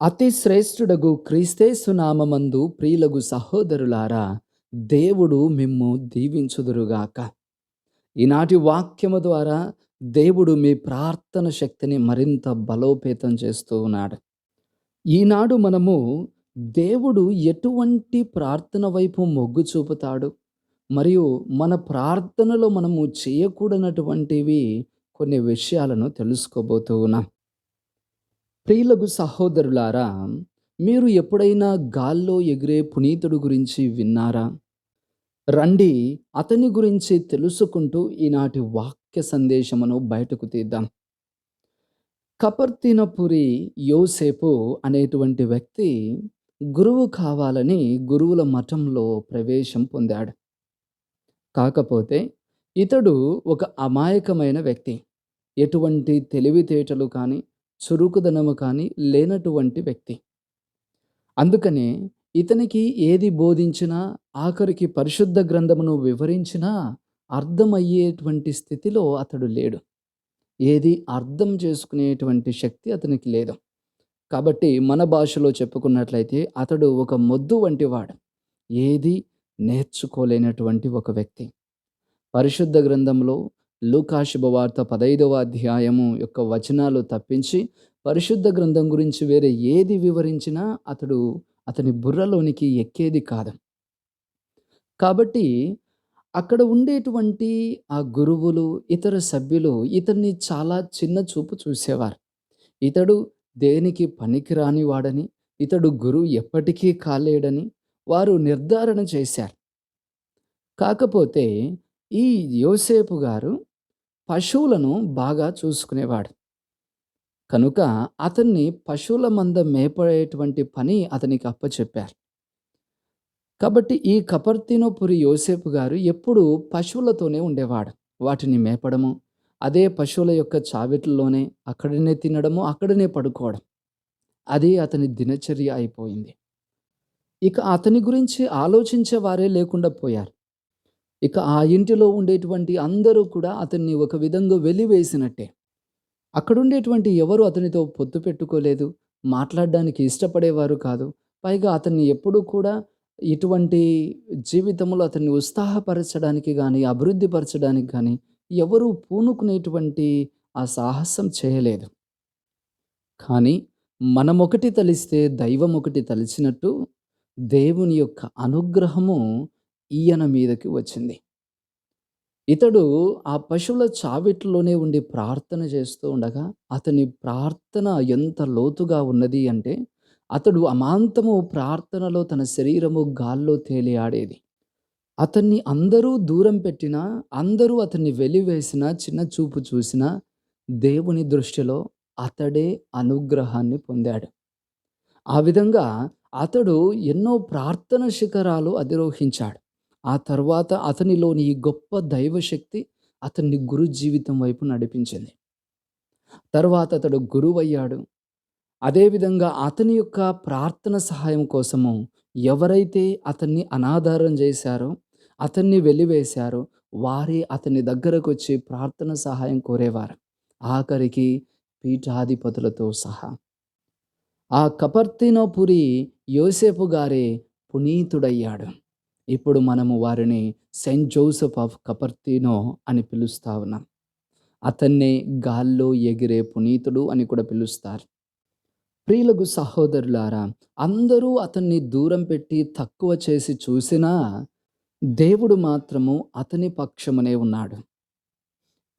అతి శ్రేష్ఠుడగు క్రీస్తేసు నామందు ప్రియులగు సహోదరులారా దేవుడు మిమ్ము దీవించుదురుగాక. ఈనాటి వాక్యము ద్వారా దేవుడు మీ ప్రార్థన శక్తిని మరింత బలోపేతం చేస్తూ ఉన్నాడు. ఈనాడు మనము దేవుడు ఎటువంటి ప్రార్థన వైపు మొగ్గు చూపుతాడు మరియు మన ప్రార్థనలో మనము చేయకూడనటువంటివి కొన్ని విషయాలను తెలుసుకోబోతూ ఉన్నాం. ప్రియులకు సహోదరులారా మీరు ఎప్పుడైనా గాల్లో ఎగిరే పునీతుడు గురించి విన్నారా? రండి అతని గురించి తెలుసుకుంటూ ఈనాటి వాక్య సందేశమును బయటకు తీద్దాం. కపర్తినపురి యోసేపు అనేటువంటి వ్యక్తి గురువు కావాలని గురువుల మఠంలో ప్రవేశం పొందాడు. కాకపోతే ఇతడు ఒక అమాయకమైన వ్యక్తి. ఎటువంటి తెలివితేటలు కానీ చురుకుదనము కానీ లేనటువంటి వ్యక్తి. అందుకనే ఇతనికి ఏది బోధించినా ఆఖరికి పరిశుద్ధ గ్రంథమును వివరించినా అర్థమయ్యేటువంటి స్థితిలో అతడు లేడు. ఏది అర్థం చేసుకునేటువంటి శక్తి అతనికి లేదు. కాబట్టి మన భాషలో చెప్పుకున్నట్లయితే అతడు ఒక మొద్దు వంటివాడు ఏది నేర్చుకోలేనటువంటి ఒక వ్యక్తి. పరిశుద్ధ గ్రంథంలో లూకాశుభవార్త పదైదవ అధ్యాయము యొక్క వచనాలు తప్పించి పరిశుద్ధ గ్రంథం గురించి వేరే ఏది వివరించినా అతడు అతని బుర్రలోనికి ఎక్కేది కాదు. కాబట్టి అక్కడ ఉండేటువంటి ఆ గురువులు ఇతర సభ్యులు ఇతన్ని చాలా చిన్న చూపు చూసేవారు. ఇతడు దేనికి పనికిరాని వాడని ఇతడు గురువు ఎప్పటికీ కాలేడని వారు నిర్ధారణ చేశారు. కాకపోతే ఈ యోసేపు గారు పశువులను బాగా చూసుకునేవాడు. కనుక అతన్ని పశువుల మంద మేపడేటువంటి పని అతనికి అప్పచెప్పారు. కాబట్టి ఈ కపర్తినోపురి యోసేపు గారు ఎప్పుడూ పశువులతోనే ఉండేవాడు. వాటిని మేపడము అదే పశువుల యొక్క చావిట్లలోనే అక్కడనే తినడము అక్కడనే పడుకోవడం. అది అతని దినచర్య అయిపోయింది. ఇక అతని గురించి ఆలోచించే వారే లేకుండా పోయారు. ఇక ఆ ఇంటిలో ఉండేటువంటి అందరూ కూడా అతన్ని ఒక విధంగా వెలివేసినట్టే. అక్కడుండేటువంటి ఎవరు అతనితో పొత్తు పెట్టుకోలేదు మాట్లాడడానికి ఇష్టపడేవారు కాదు. పైగా అతన్ని ఎప్పుడూ కూడా ఇటువంటి జీవితంలో అతన్ని ఉత్సాహపరచడానికి కానీ అభివృద్ధి పరచడానికి కానీ ఎవరూ పూనుకునేటువంటి ఆ సాహసం చేయలేదు. కానీ మనం ఒకటి తలిస్తే దైవం ఒకటి తలిచినట్టు దేవుని యొక్క అనుగ్రహము ఈయన మీదకి వచ్చింది. ఇతడు ఆ పశువుల చావిట్లోనే ఉండి ప్రార్థన చేస్తూ ఉండగా అతని ప్రార్థన ఎంత లోతుగా ఉన్నది అంటే అతడు అమాంతము ప్రార్థనలో తన శరీరము గాల్లో తేలియాడేది. అతన్ని అందరూ దూరం పెట్టినా అందరూ అతన్ని వెలివేసిన చిన్న చూపు చూసిన దేవుని దృష్టిలో అతడే అనుగ్రహాన్ని పొందాడు. ఆ విధంగా అతడు ఎన్నో ప్రార్థన శిఖరాలు అధిరోహించాడు. ఆ తర్వాత అతనిలోని ఈ గొప్ప దైవశక్తి అతన్ని గురు జీవితం వైపు నడిపించింది. తర్వాత అతడు గురువయ్యాడు. అదేవిధంగా అతని యొక్క ప్రార్థన సహాయం కోసము ఎవరైతే అతన్ని అనాధారం చేశారో అతన్ని వెలివేశారో వారే అతని దగ్గరకు వచ్చి ప్రార్థన సహాయం కోరేవారు. ఆఖరికి పీఠాధిపతులతో సహా. ఆ కపర్తినోపురి యోసేపు గారే పునీతుడయ్యాడు. ఇప్పుడు మనము వారిని సెయింట్ జోసెఫ్ ఆఫ్ కపర్తినో అని పిలుస్తా ఉన్నాం. అతన్నే గాల్లో ఎగిరే పునీతుడు అని కూడా పిలుస్తారు. ప్రియులకు సహోదరులారా అందరూ అతన్ని దూరం పెట్టి తక్కువ చేసి చూసినా దేవుడు మాత్రము అతని పక్షమునే ఉన్నాడు.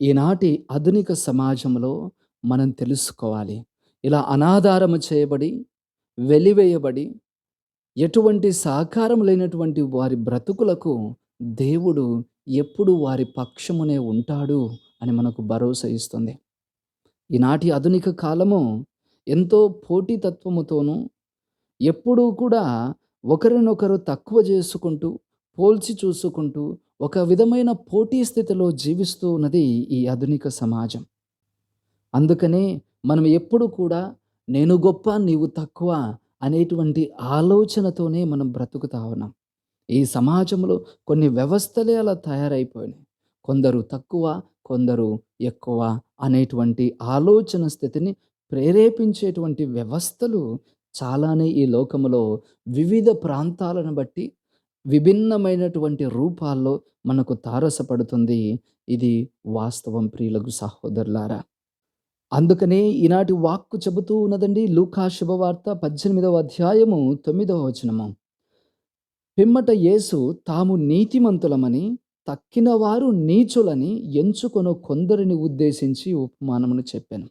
ఈనాటి ఆధునిక సమాజంలో మనం తెలుసుకోవాలి. ఇలా అనాధారము చేయబడి వెలివేయబడి ఎటువంటి సహకారం లేనటువంటి వారి బ్రతుకులకు దేవుడు ఎప్పుడు వారి పక్షమునే ఉంటాడు అని మనకు భరోసా ఇస్తుంది. ఈనాటి ఆధునిక కాలము ఎంతో పోటీతత్వముతోనూ ఎప్పుడూ కూడా ఒకరినొకరు తక్కువ చేసుకుంటూ పోల్చి చూసుకుంటూ ఒక విధమైన పోటీ స్థితిలో జీవిస్తూ ఉన్నది ఈ ఆధునిక సమాజం. అందుకనే మనం ఎప్పుడు కూడా నేను గొప్ప నీవు తక్కువ అనేటువంటి ఆలోచనతోనే మనం బ్రతుకుతా ఉన్నాం ఈ సమాజంలో కొన్ని వ్యవస్థలే అలా తయారైపోయినాయి కొందరు తక్కువ కొందరు ఎక్కువ అనేటువంటి ఆలోచన స్థితిని ప్రేరేపించేటువంటి వ్యవస్థలు చాలానే ఈ లోకములో వివిధ ప్రాంతాలను బట్టి విభిన్నమైనటువంటి రూపాల్లో మనకు తారసపడుతుంది. ఇది వాస్తవం ప్రియులకు సహోదరులారా. అందుకనే ఈనాటి వాక్కు చెబుతూ ఉన్నదండి లూకా శుభవార్త 18వ అధ్యాయము తొమ్మిదవ వచనము. పిమ్మట యేసు తాము నీతిమంతులమని తక్కిన వారు నీచులని ఎంచుకొను కొందరిని ఉద్దేశించి ఉపమానమును చెప్పాను.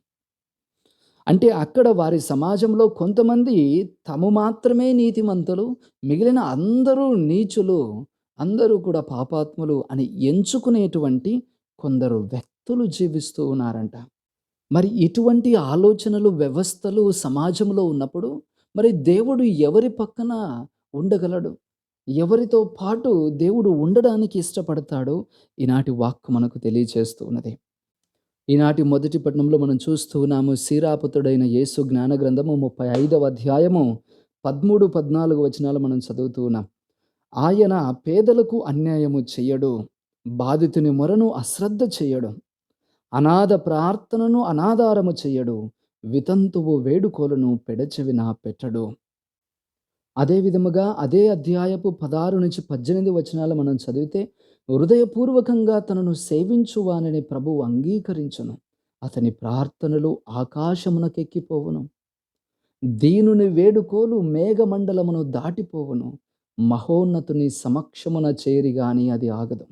అంటే అక్కడ వారి సమాజంలో కొంతమంది తము మాత్రమే నీతిమంతులు, మిగిలిన అందరూ నీచులు, అందరూ కూడా పాపాత్ములు అని ఎంచుకునేటువంటి కొందరు వ్యక్తులు జీవిస్తూ ఉన్నారంట. మరి ఇటువంటి ఆలోచనలు, వ్యవస్థలు సమాజంలో ఉన్నప్పుడు మరి దేవుడు ఎవరి పక్కన ఉండగలడు? ఎవరితో పాటు దేవుడు ఉండడానికి ఇష్టపడతాడో ఈనాటి వాక్కు మనకు తెలియచేస్తూ ఉన్నది. ఈనాటి మొదటి పట్టణంలో మనం చూస్తూ ఉన్నాము సీరాపుతుడైన యేసు జ్ఞాన గ్రంథము 35వ అధ్యాయము 13, 14 వచనాలు మనం చదువుతూ ఉన్నాం. ఆయన పేదలకు అన్యాయము చేయడు బాధితుని మొరను అశ్రద్ధ చేయడం అనాథ ప్రార్థనను అనాధారము చెయ్యడు. వితంతువు వేడుకోలను పెడచెవిన పెట్టడు. అదే విధముగా అదే అధ్యాయపు 16-18 వచనాలు మనం చదివితే హృదయపూర్వకంగా తనను సేవించువానని ప్రభువు అంగీకరించును. అతని ప్రార్థనలు ఆకాశమునకెక్కిపోవును. దీనుని వేడుకోలు మేఘమండలమును దాటిపోవును. మహోన్నతుని సమక్షమున చేరిగాని అది ఆగదు.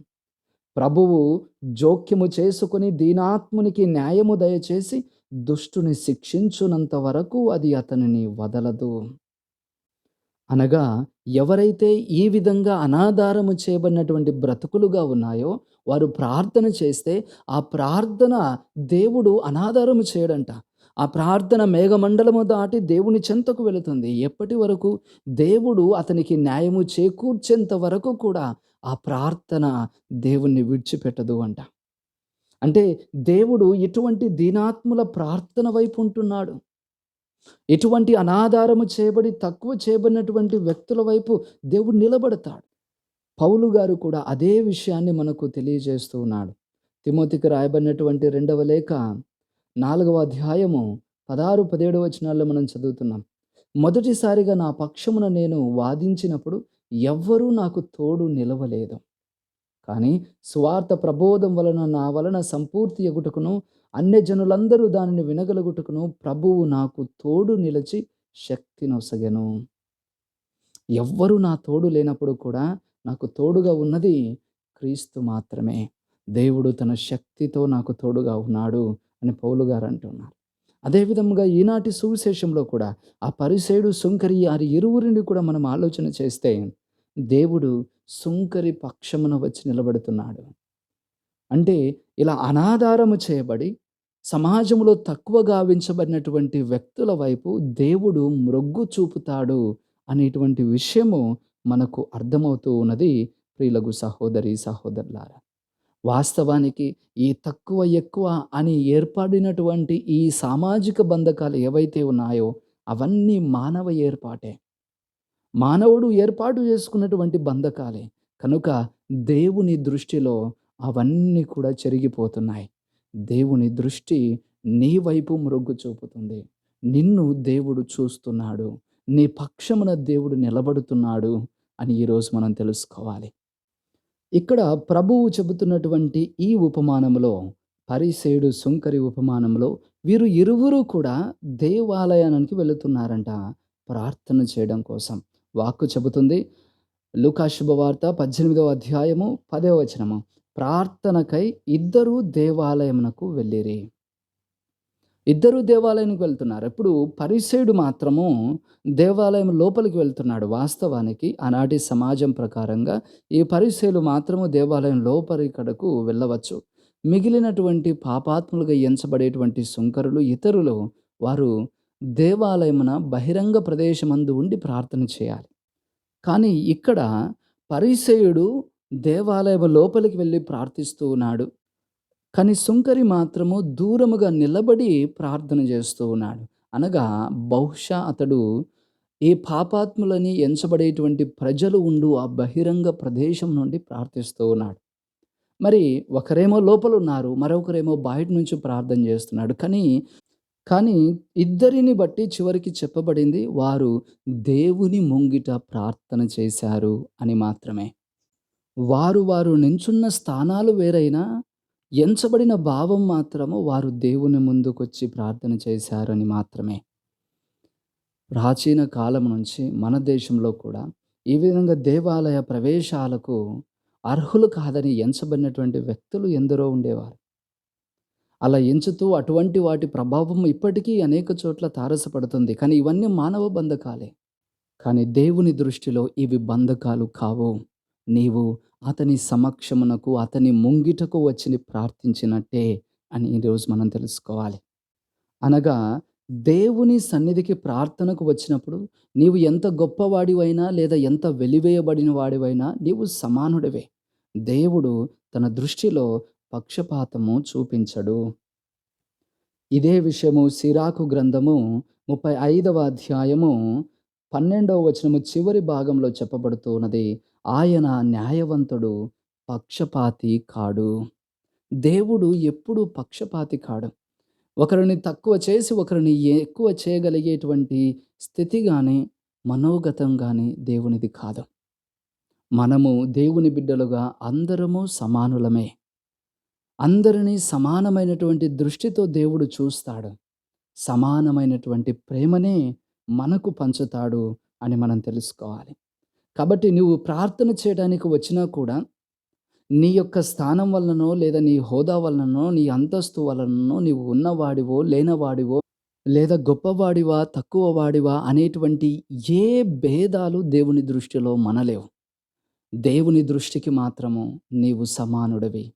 ప్రభువు జోక్యము చేసుకుని దీనాత్మునికి న్యాయము దయచేసి దుష్టుని శిక్షించునంత వరకు అది అతనిని వదలదు. అనగా ఎవరైతే ఈ విధంగా అనాధారము చేయబడినటువంటి బ్రతుకులుగా ఉన్నాయో వారు ప్రార్థన చేస్తే ఆ ప్రార్థన దేవుడు అనాధారము చేయడంట. ఆ ప్రార్థన మేఘమండలము దాటి దేవుని చెంతకు వెళుతుంది. ఎప్పటి వరకు? దేవుడు అతనికి న్యాయము చేకూర్చేంత వరకు కూడా ఆ ప్రార్థన దేవుణ్ణి విడిచిపెట్టదు అంట. అంటే దేవుడు ఇటువంటి దీనాత్ముల ప్రార్థన వైపు ఉంటున్నాడు. ఇటువంటి అనాధారము చేయబడి తక్కువ చేయబడినటువంటి వ్యక్తుల వైపు దేవుడు నిలబడతాడు. పౌలు గారు కూడా అదే విషయాన్ని మనకు తెలియజేస్తూ ఉన్నాడు. తిమోతికి రాయబడినటువంటి రెండవ లేఖ నాలుగవ అధ్యాయము 16, 17 వచనాల్లో మనం చదువుతున్నాం. మొదటిసారిగా నా పక్షమున నేను వాదించినప్పుడు ఎవ్వరూ నాకు తోడు నిలవలేదు. కానీ స్వార్థ ప్రబోధం వలన నా వలన సంపూర్తి యగుటకును అన్యజనులందరూ దానిని వినగలుగుటకును ప్రభువు నాకు తోడు నిలిచి శక్తినొసగెను. ఎవ్వరు నా తోడు లేనప్పుడు కూడా నాకు తోడుగా ఉన్నది క్రీస్తు మాత్రమే. దేవుడు తన శక్తితో నాకు తోడుగా ఉన్నాడు అని పౌలు గారు అంటున్నారు. అదేవిధంగా ఈనాటి సువిశేషంలో కూడా ఆ పరిసేడు సుంకరి వారి ఇరువురిని కూడా మనం ఆలోచన చేస్తే దేవుడు సుంకరి పక్షమున వచ్చి నిలబడుతున్నాడు. అంటే ఇలా అనాధారము చేయబడి సమాజంలో తక్కువ గావించబడినటువంటి వ్యక్తుల వైపు దేవుడు మృగ్గు చూపుతాడు అనేటువంటి విషయము మనకు అర్థమవుతూ ఉన్నది ప్రియులకు సహోదరి సహోదరులారా. వాస్తవానికి ఈ తక్కువ ఎక్కువ అని ఏర్పడినటువంటి ఈ సామాజిక బంధకాలు ఏవైతే ఉన్నాయో అవన్నీ మానవ ఏర్పాటే. మానవుడు ఏర్పాటు చేసుకున్నటువంటి బంధకాలే. కనుక దేవుని దృష్టిలో అవన్నీ కూడా చెరిగిపోతున్నాయి. దేవుని దృష్టి నీ వైపు మొగ్గు చూపుతుంది. నిన్ను దేవుడు చూస్తున్నాడు. నీ పక్షమున దేవుడు నిలబడుతున్నాడు అని ఈరోజు మనం తెలుసుకోవాలి. ఇక్కడ ప్రభువు చెబుతున్నటువంటి ఈ ఉపమానంలో పరిసేడు సుంకరి ఉపమానంలో వీరు ఇరువురు కూడా దేవాలయానికి వెళుతున్నారంట ప్రార్థన చేయడం కోసం. వాక్కు చెబుతుంది లూకా శుభవార్త 18వ అధ్యాయము పదవ వచనము. ప్రార్థనకై ఇద్దరు దేవాలయమునకు వెళ్ళిరి. ఇద్దరు దేవాలయానికి వెళ్తున్నారు. ఇప్పుడు పరిసేయుడు మాత్రము దేవాలయం లోపలికి వెళ్తున్నాడు. వాస్తవానికి ఆనాటి సమాజం ప్రకారంగా ఈ పరిసేయులు మాత్రము దేవాలయం లోపలికడకు వెళ్ళవచ్చు. మిగిలినటువంటి పాపాత్ములుగా ఎంచబడేటువంటి శుంకరులు ఇతరులు వారు దేవాలయమున బహిరంగ ప్రదేశమందు ఉండి ప్రార్థన చేయాలి. కానీ ఇక్కడ పరిసేయుడు దేవాలయము లోపలికి వెళ్ళి ప్రార్థిస్తూ ఉన్నాడు. కానీ సుంకరి మాత్రము దూరముగా నిలబడి ప్రార్థన చేస్తూ ఉన్నాడు. అనగా బహుశా అతడు ఈ పాపాత్ములని ఎంచబడేటువంటి ప్రజలు ఉండు ఆ బహిరంగ ప్రదేశం నుండి ప్రార్థిస్తూ ఉన్నాడు. మరి ఒకరేమో లోపలున్నారు. మరొకరేమో బయట నుంచి ప్రార్థన చేస్తున్నాడు. కానీ కానీ ఇద్దరిని బట్టి చివరికి చెప్పబడింది వారు దేవుని ముంగిట ప్రార్థన చేశారు అని మాత్రమే. వారు వారు నించున్న స్థానాలు వేరైనా ఎంచబడిన భావం మాత్రము వారు దేవుని ముందుకొచ్చి ప్రార్థన చేశారని మాత్రమే. ప్రాచీన కాలం నుంచి మన దేశంలో కూడా ఈ విధంగా దేవాలయ ప్రవేశాలకు అర్హులు కాదని ఎంచబడినటువంటి వ్యక్తులు ఎందరో ఉండేవారు. అలా ఎంచుతూ అటువంటి వాటి ప్రభావం ఇప్పటికీ అనేక చోట్ల తారసపడుతుంది. కానీ ఇవన్నీ మానవ బంధకాలే. కానీ దేవుని దృష్టిలో ఇవి బంధకాలు కావు. నీవు అతని సమక్షమునకు, అతని ముంగిటకు వచ్చి ప్రార్థించినట్టే అని ఈరోజు మనం తెలుసుకోవాలి. అనగా దేవుని సన్నిధికి ప్రార్థనకు వచ్చినప్పుడు నీవు ఎంత గొప్పవాడివైనా లేదా ఎంత వెలివేయబడిన వాడివైనా నీవు సమానుడివే. దేవుడు తన దృష్టిలో పక్షపాతము చూపించడు. ఇదే విషయము సిరాకు గ్రంథము 35వ అధ్యాయము 12వ వచనము చివరి భాగంలో చెప్పబడుతున్నది ఆయన న్యాయవంతుడు, పక్షపాతి కాడు. దేవుడు ఎప్పుడూ పక్షపాతి కాడు. ఒకరిని తక్కువ చేసి ఒకరిని ఎక్కువ చేయగలిగేటువంటి స్థితి కానీ మనోగతం కానీ దేవునిది కాదు. మనము దేవుని బిడ్డలుగా అందరము సమానులమే. అందరినీ సమానమైనటువంటి దృష్టితో దేవుడు చూస్తాడు. సమానమైనటువంటి ప్రేమనే మనకు పంచుతాడు అని మనం తెలుసుకోవాలి. కాబట్టి నువ్వు ప్రార్థన చేయడానికి వచ్చినా కూడా నీ యొక్క స్థానం వలననో, లేదా నీ హోదా వలననో, నీ అంతస్తు వలననో నీవు ఉన్నవాడివో, లేనవాడివో, లేదా గొప్పవాడివా, తక్కువ వాడివా అనేటువంటి ఏ భేదాలు దేవుని దృష్టిలో మనలేవు. దేవుని దృష్టికి మాత్రము నీవు సమానుడివి.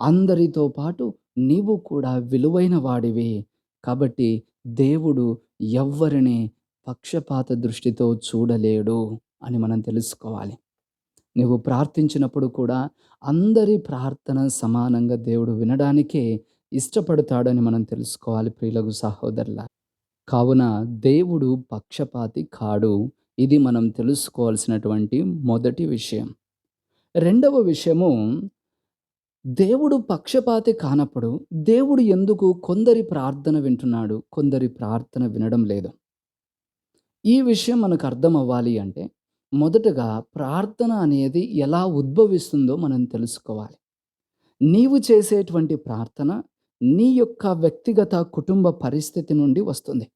అందరితో పాటు నీవు కూడా విలువైన వాడివి. కాబట్టి దేవుడు ఎవ్వరిని పక్షపాత దృష్టితో చూడలేడు అని మనం తెలుసుకోవాలి. నువ్వు ప్రార్థించినప్పుడు కూడా అందరి ప్రార్థన సమానంగా దేవుడు వినడానికే ఇష్టపడతాడని మనం తెలుసుకోవాలి ప్రియులకు సహోదరుల కావున దేవుడు పక్షపాతి కాడు. ఇది మనం తెలుసుకోవాల్సినటువంటి మొదటి విషయం. రెండవ విషయము దేవుడు పక్షపాతి కానప్పుడు దేవుడు ఎందుకు కొందరి ప్రార్థన వింటున్నాడు, కొందరి ప్రార్థన వినడం లేదు? ఈ విషయం మనకు అర్థం అవ్వాలి అంటే మొదటగా ప్రార్థన అనేది ఎలా ఉద్భవిస్తుందో మనం తెలుసుకోవాలి. నీవు చేసేటువంటి ప్రార్థన నీ యొక్క వ్యక్తిగత కుటుంబ పరిస్థితి నుండి వస్తుంది.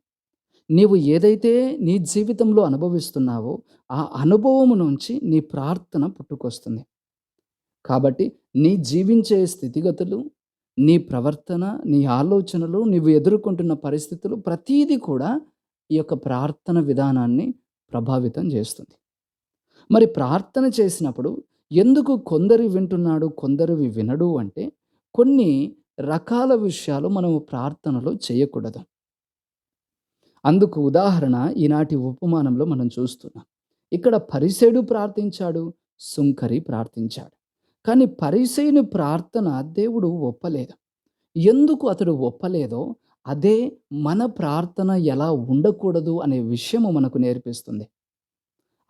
నీవు ఏదైతే నీ జీవితంలో అనుభవిస్తున్నావో ఆ అనుభవము నుంచి నీ ప్రార్థన పుట్టుకొస్తుంది. కాబట్టి నీ జీవించే స్థితిగతులు, నీ ప్రవర్తన, నీ ఆలోచనలు, నీవు ఎదుర్కొంటున్న పరిస్థితులు ప్రతీదీ కూడా ఈ యొక్క ప్రార్థన విధానాన్ని ప్రభావితం చేస్తుంది. మరి ప్రార్థన చేసినప్పుడు ఎందుకు కొందరు వింటున్నాడు, కొందరివి వినడు అంటే కొన్ని రకాల విషయాలు మనము ప్రార్థనలో చేయకూడదు. అందుకు ఉదాహరణ ఈనాటి ఉపమానంలో మనం చూస్తున్నాం. ఇక్కడ పరిసయుడు ప్రార్థించాడు, సుంకరి ప్రార్థించాడు. కానీ పరిసయుని ప్రార్థన దేవుడు ఒప్పలేదు. ఎందుకు అతడు ఒప్పలేదో అదే మన ప్రార్థన ఎలా ఉండకూడదు అనే విషయము మనకు నేర్పిస్తుంది.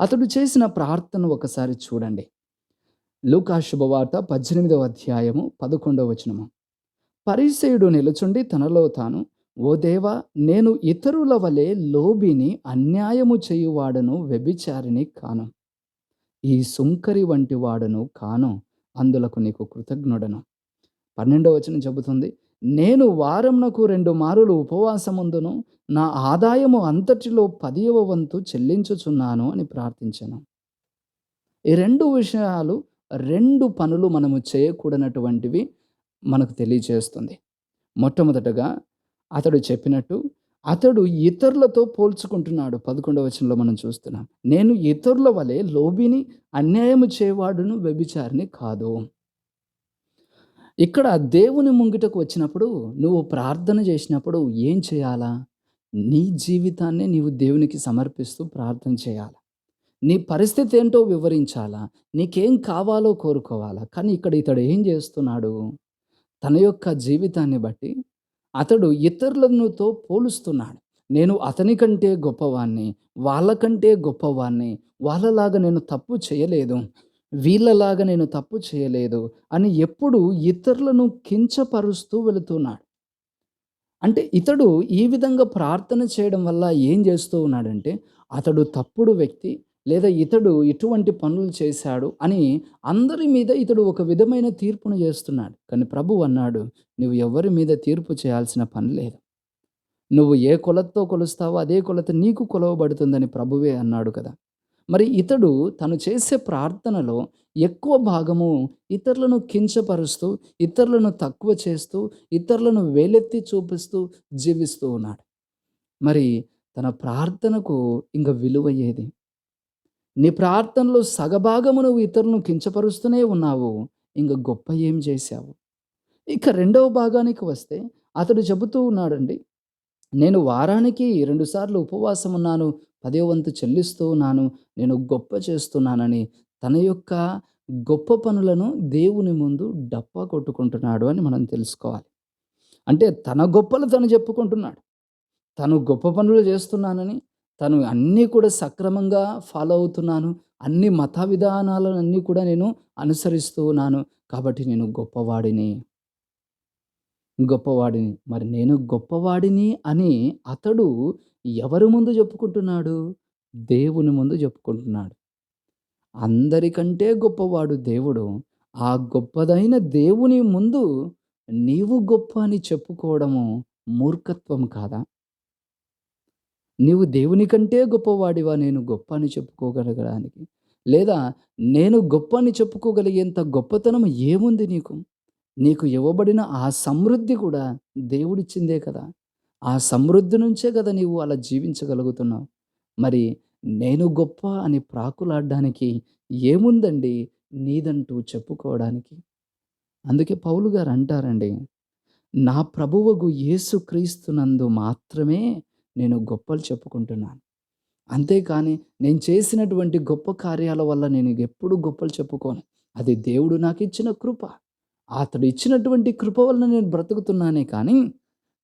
అతడు చేసిన ప్రార్థన ఒకసారి చూడండి. లూకా శుభవార్త 18వ అధ్యాయము 11వ వచనము. పరిసయుడు నిలుచుండి తనలో తాను ఓ దేవా నేను ఇతరుల వలె లోబిని, అన్యాయము చేయువాడను, వ్యభిచారిని కాను. ఈ సుంకరి వంటి వాడను కాను. అందులకు నీకు కృతజ్ఞుడను. 12వ వచనం చెబుతుంది. నేను వారంనకు రెండు మారులు ఉపవాసముందును, నా ఆదాయము అంతటిలో పదియవ వంతు చెల్లించుచున్నాను అని ప్రార్థించాను ఈ రెండు విషయాలు, రెండు పనులు మనము చేయకూడనటువంటివి మనకు తెలియజేస్తుంది. మొట్టమొదటగా అతడు చెప్పినట్టు అతడు ఇతరులతో పోల్చుకుంటున్నాడు. 11వ వచనంలో మనం చూస్తున్నాం. నేను ఇతరుల వలె లోబిని, అన్యాయము చేయవాడును, వ్యభిచారిని కాదు. ఇక్కడ దేవుని ముంగిటకు వచ్చినప్పుడు నువ్వు ప్రార్థన చేసినప్పుడు ఏం చేయాలా? నీ జీవితాన్ని నీవు దేవునికి సమర్పిస్తూ ప్రార్థన చేయాలా. నీ పరిస్థితి ఏంటో వివరించాలా. నీకేం కావాలో కోరుకోవాలా. కానీ ఇక్కడ ఇతడు ఏం చేస్తున్నాడు? తన యొక్క జీవితాన్ని బట్టి అతడు ఇతరులనుతో పోలుస్తున్నాడు. నేను అతని కంటే గొప్పవాణ్ణి, వాళ్ళకంటే గొప్పవాణ్ణి, వాళ్ళలాగా నేను తప్పు చేయలేదు. వీళ్ళలాగా నేను తప్పు చేయలేదు అని ఎప్పుడు ఇతరులను కించపరుస్తూ వెళుతున్నాడు. అంటే ఇతడు ఈ విధంగా ప్రార్థన చేయడం వల్ల ఏం చేస్తూ ఉన్నాడంటే, అతడు తప్పుడు వ్యక్తి లేదా ఇతడు ఇటువంటి పనులు చేశాడు అని అందరి మీద ఇతడు ఒక విధమైన తీర్పును చేస్తున్నాడు. కానీ ప్రభువు అన్నాడు, "నువ్వు ఎవరి మీద తీర్పు చేయాల్సిన పని లేదు. నువ్వు ఏ కొలతతో కొలుస్తావో అదే కొలత నీకు కొలవబడుతుందని ప్రభువే అన్నాడు కదా!" మరి ఇతడు తను చేసే ప్రార్థనలో ఎక్కువ భాగము ఇతరులను కించపరుస్తూ, ఇతరులను తక్కువ చేస్తూ, ఇతరులను వేలెత్తి చూపిస్తూ జీవిస్తూ ఉన్నాడు. మరి తన ప్రార్థనకు ఇంక విలువ ఏది? నీ ప్రార్థనలో సగభాగము నువ్వు ఇతరులను కించపరుస్తూనే ఉన్నావు. ఇంక గొప్ప ఏం చేశావు? ఇక రెండవ భాగానికి వస్తే అతడు చెబుతూ ఉన్నాడండి. నేను వారానికి రెండుసార్లు ఉపవాసం ఉన్నాను. పదే వంతు చెల్లిస్తూ ఉన్నాను. నేను గొప్ప చేస్తున్నానని తన యొక్క గొప్ప పనులను దేవుని ముందు డప్పా కొట్టుకుంటున్నాడు అని మనం తెలుసుకోవాలి. అంటే తన గొప్పలు తను చెప్పుకుంటున్నాడు. తను గొప్ప పనులు చేస్తున్నానని, తను అన్నీ కూడా సక్రమంగా ఫాలో అవుతున్నాను. అన్ని మత విధానాలన్నీ కూడా నేను అనుసరిస్తూ ఉన్నాను. కాబట్టి నేను గొప్పవాడిని. గొప్పవాడిని. మరి నేను గొప్పవాడిని అని అతడు ఎవరి ముందు చెప్పుకుంటున్నాడు? దేవుని ముందు చెప్పుకుంటున్నాడు. అందరికంటే గొప్పవాడు దేవుడు. ఆ గొప్పదైన దేవుని ముందు నీవు గొప్ప అని చెప్పుకోవడము మూర్ఖత్వం కాదా? నీవు దేవుని కంటే గొప్పవాడివా నేను గొప్ప అని చెప్పుకోగలగడానికి? లేదా నేను గొప్ప అని చెప్పుకోగలిగేంత గొప్పతనం ఏముంది నీకు? నీకు ఇవ్వబడిన ఆ సమృద్ధి కూడా దేవుడిచ్చిందే కదా! ఆ సమృద్ధి నుంచే కదా నీవు అలా జీవించగలుగుతున్నావు. మరి నేను గొప్ప అని ప్రాకులాడడానికి ఏముందండి నీదంటూ చెప్పుకోవడానికి? అందుకే పౌలు గారు అంటారండి, "నా ప్రభువగు యేసుక్రీస్తునందు మాత్రమే నేను గొప్పలు చెప్పుకుంటున్నాను. అంతేకాని నేను చేసినటువంటి గొప్ప కార్యాల వల్ల నేను ఎప్పుడు గొప్పలు చెప్పుకోను. అది దేవుడు నాకు ఇచ్చిన కృప. అతడు ఇచ్చినటువంటి కృప వలన నేను బ్రతుకుతున్నానే కానీ,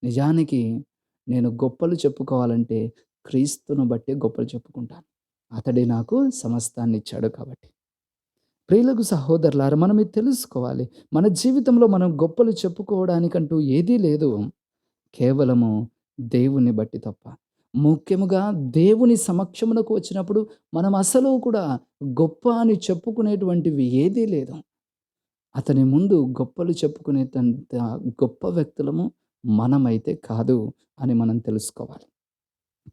నిజానికి నేను గొప్పలు చెప్పుకోవాలంటే క్రీస్తును బట్టే గొప్పలు చెప్పుకుంటాను. అతడే నాకు సమస్తాన్ని ఇచ్చాడు కాబట్టి. ప్రియులకు సహోదరులారు మనం ఇది తెలుసుకోవాలి. మన జీవితంలో మనం గొప్పలు చెప్పుకోవడానికంటూ ఏదీ లేదు. కేవలము దేవుని బట్టి తప్ప. ముఖ్యముగా దేవుని సమక్షమునకు వచ్చినప్పుడు మనం అసలు కూడా గొప్ప అని చెప్పుకునేటువంటివి ఏదీ లేదు. అతని ముందు గొప్పలు చెప్పుకునేటంత గొప్ప వ్యక్తులము మనమైతే కాదు అని మనం తెలుసుకోవాలి.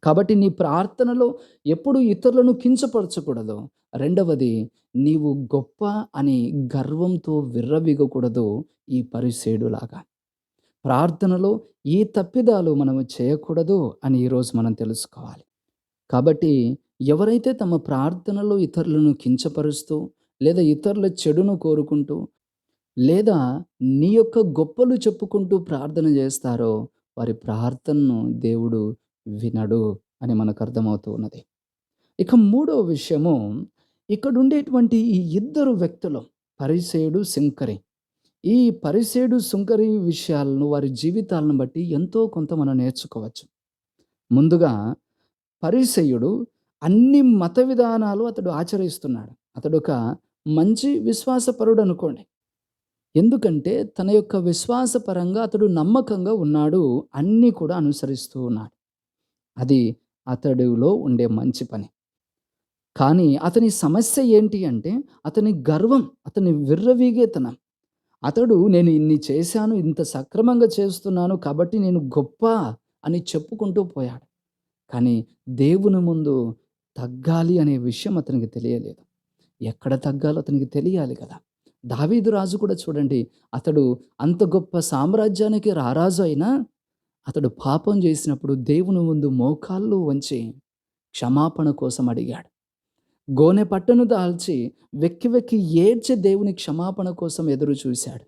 కాబట్టి నీ ప్రార్థనలో ఎప్పుడు ఇతరులను కించపరచకూడదు. రెండవది నీవు గొప్ప అని గర్వంతో విర్రవిగకూడదు ఈ పరిసేడులాగా ప్రార్థనలో ఈ తప్పిదాలు మనము చేయకూడదు అని ఈరోజు మనం తెలుసుకోవాలి. కాబట్టి ఎవరైతే తమ ప్రార్థనలో ఇతరులను కించపరుస్తూ, లేదా ఇతరుల చెడును కోరుకుంటూ, లేదా నీ యొక్క గొప్పలు చెప్పుకుంటూ ప్రార్థన చేస్తారో, వారి ప్రార్థనను దేవుడు వినడు అని మనకు అర్థమవుతూ ఉన్నది. ఇక మూడవ విషయము ఇక్కడుండేటువంటి ఈ ఇద్దరు వ్యక్తులు పరిసేయుడు, శంకరి ఈ పరిసేడు సుంకరి విషయాలను వారి జీవితాలను బట్టి ఎంతో కొంత మనం నేర్చుకోవచ్చు. ముందుగా పరిసయుడు అన్ని మత విధానాలు అతడు ఆచరిస్తున్నాడు. అతడు ఒక మంచి విశ్వాసపరుడు అనుకోండి. ఎందుకంటే తన యొక్క విశ్వాసపరంగా అతడు నమ్మకంగా ఉన్నాడు. అన్నీ కూడా అనుసరిస్తూ ఉన్నాడు. అది అతడిలో ఉండే మంచి పని. కానీ అతని సమస్య ఏంటి అంటే అతని గర్వం, అతని విర్రవీగేతనం. అతడు నేను ఇన్ని చేశాను, ఇంత సక్రమంగా చేస్తున్నాను కాబట్టి నేను గొప్ప అని చెప్పుకుంటూ పోయాడు. కానీ దేవుని ముందు తగ్గాలి అనే విషయం అతనికి తెలియలేదు. ఎక్కడ తగ్గాలో అతనికి తెలియాలి కదా! దావీదు రాజు కూడా చూడండి అతడు అంత గొప్ప సామ్రాజ్యానికి రారాజు అయినా అతడు పాపం చేసినప్పుడు దేవుని ముందు మోకాళ్ళు వంచి క్షమాపణ కోసం అడిగాడు. గోనె పట్టును దాల్చి వెక్కి వెక్కి ఏడ్చి దేవుని క్షమాపణ కోసం ఎదురు చూశాడు.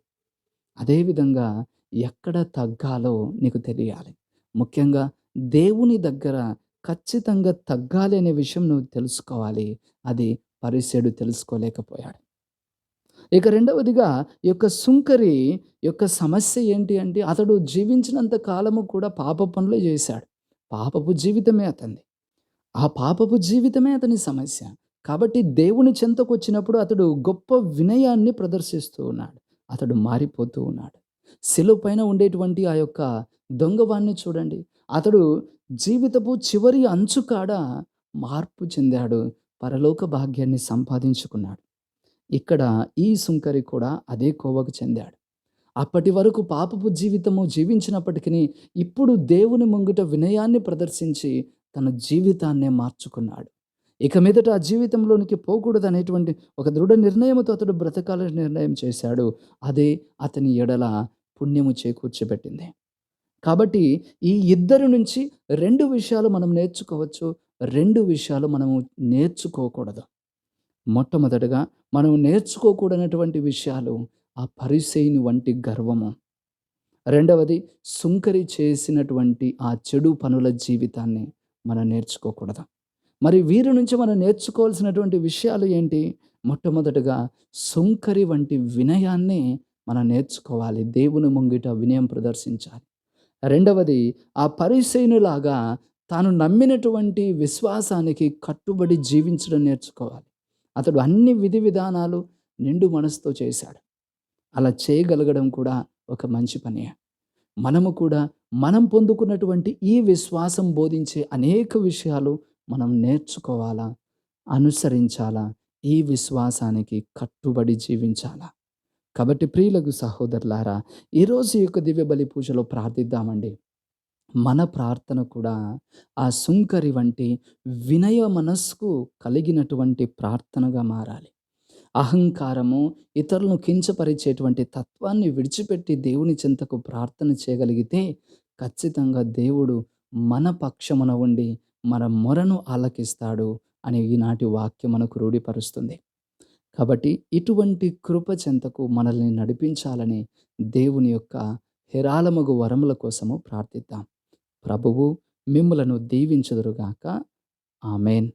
అదేవిధంగా ఎక్కడ తగ్గాలో నీకు తెలియాలి. ముఖ్యంగా దేవుని దగ్గర ఖచ్చితంగా తగ్గాలి అనే విషయం నువ్వు తెలుసుకోవాలి. అది పరిసేయుడు తెలుసుకోలేకపోయాడు. ఇక రెండవదిగా ఈ యొక్క సుంకరి యొక్క సమస్య ఏంటి అంటే అతడు జీవించినంత కాలము కూడా పాప పనులు చేశాడు. పాపపు జీవితమే అతనిది. ఆ పాపపు జీవితమే అతని సమస్య. కాబట్టి దేవుని చెంతకు వచ్చినప్పుడు అతడు గొప్ప వినయాన్ని ప్రదర్శిస్తూ ఉన్నాడు. అతడు మారిపోతూ ఉన్నాడు. శిలువ పైన ఉండేటువంటి ఆ యొక్క దొంగవాణ్ణి చూడండి. అతడు జీవితపు చివరి అంచుకాడ మార్పు చెందాడు. పరలోక భాగ్యాన్ని సంపాదించుకున్నాడు. ఇక్కడ ఈ సుంకరి కూడా అదే కోవకు చెందాడు. అప్పటి వరకు పాపపు జీవితము జీవించినప్పటికీ ఇప్పుడు దేవుని ముంగిట వినయాన్ని ప్రదర్శించి తన జీవితాన్నే మార్చుకున్నాడు. ఇక మీదట ఆ జీవితంలోనికి పోకూడదనేటువంటి ఒక దృఢ నిర్ణయముతో అతడు బ్రతకాలని నిర్ణయం చేశాడు. అదే అతని ఎడల పుణ్యము చేకూర్చబెట్టింది. కాబట్టి ఈ ఇద్దరి నుంచి రెండు విషయాలు మనం నేర్చుకోవచ్చు. రెండు విషయాలు మనము నేర్చుకోకూడదు. మొట్టమొదటగా మనం నేర్చుకోకూడనటువంటి విషయాలు ఆ పరిసైని వంటి గర్వము. రెండవది సుంకరి చేసినటువంటి ఆ చెడు పనుల జీవితాన్ని మనం నేర్చుకోకూడదు. మరి వీరి నుంచి మనం నేర్చుకోవాల్సినటువంటి విషయాలు ఏంటి? మొట్టమొదటగా సుంకరి వంటి వినయాన్ని మనం నేర్చుకోవాలి. దేవుని ముంగిట వినయం ప్రదర్శించాలి. రెండవది ఆ పరిశైనులాగా తాను నమ్మినటువంటి విశ్వాసానికి కట్టుబడి జీవించడం నేర్చుకోవాలి. అతడు అన్ని విధి విధానాలు నిండు మనసుతో చేశాడు. అలా చేయగలగడం కూడా ఒక మంచి పనే. మనము కూడా మనం పొందుకున్నటువంటి ఈ విశ్వాసం బోధించే అనేక విషయాలు మనం నేర్చుకోవాలా, అనుసరించాలా, ఈ విశ్వాసానికి కట్టుబడి జీవించాలా. కాబట్టి ప్రియులకు సహోదరులారా, ఈరోజు ఈ యొక్క దివ్య బలి పూజలో ప్రార్థిద్దామండి. మన ప్రార్థన కూడా ఆ సుంకరి వంటి వినయ మనస్సుకు కలిగినటువంటి ప్రార్థనగా మారాలి. అహంకారము, ఇతరులను కించపరిచేటువంటి తత్వాన్ని విడిచిపెట్టి దేవుని చెంతకు ప్రార్థన చేయగలిగితే ఖచ్చితంగా దేవుడు మన పక్షమున ఉండి మన మొరను ఆలకిస్తాడు అని ఈనాటి వాక్యం మనకు రూఢిపరుస్తుంది. కాబట్టి ఇటువంటి కృప చెంతకు మనల్ని నడిపించాలని దేవుని యొక్క హేరాళమగు వరముల కోసము ప్రార్థిద్దాం. ప్రభువు మిమ్ములను దీవించుదురుగాక. ఆమెన్